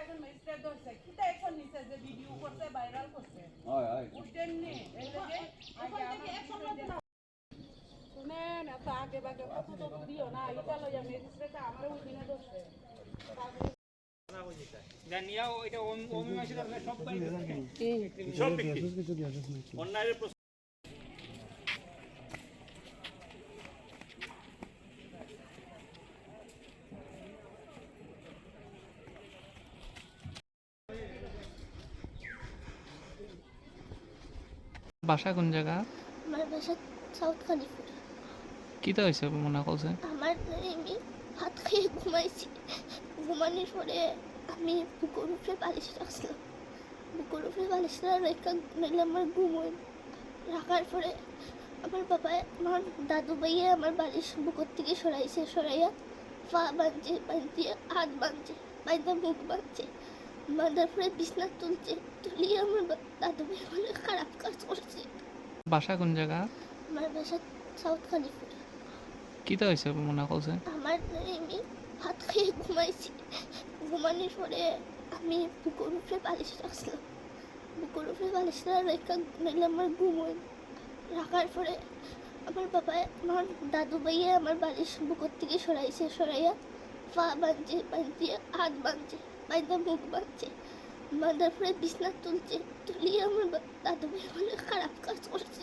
একজন ম্যাজিস্ট্রেট ধরছে। কিতা অ্যাকশন নিছে যে ভিডিও করছে ভাইরাল করছে? হয় হয়। বুঝতেন নি এই লাগে আগে আমার শুনেন এত আগে বাগে কত তো দিও না এটা লইয়া ম্যাজিস্ট্রেট আমার উঠিনে ধরছে। জানিয়া এটা অমীমাংসিত সব সব ব্যক্তি অন্যায়ের বাসা কোন জায়গা? আমার বাসা সাউথ খালিপুর কিতা হয়েছে মনে করছে আমার আমি ভাত খেয়ে ঘুমাইছি। ঘুমানোর পরে আমি বুকুর উপরে বালিশ রাখছিলাম। বুকুর উপরে বালিশটা রেখা নাইলে আমার ঘুম রাখার পরে আমার বাবা আমার দাদু ভাইয়া আমার বালিশ বুকুর থেকে সরাইছে সরাইয়া পা বাঁধছে বাঁধিয়ে হাত বাঁধছে বাঁধা মুখ বাঁধছে। বাঁধার পরে বিছনা তুলছে তুলিয়ে আমার দাদু ভাই অনেক খারাপ কাজ করছে। বাসা কোন জায়গা? আমার বাসা সাউথ খালিপুর কিতা হয়েছে মনে করছে? আমার আমি ভাত খেয়ে ঘুমাইছি। ঘুমানোর পরে আমি বুকুর উপরে বালিশ রাখছিলাম। বুকুর উপরে বালিশটা রেখা নাইলে আমার ঘুম রাখার পরে আমার বাবা আমার দাদু ভাইয়া আমার বালিশ বুকুর থেকে সরাইছে সরাইয়া পা বাঁধছে বাঁধিয়ে হাত বাঁধছে। বাঁধা মুখ বাঁধছে। বাঁধার পরে বিছনা তুলছে। তুলিয়ে আমার দাদু ভাই খারাপ কাজ করছে।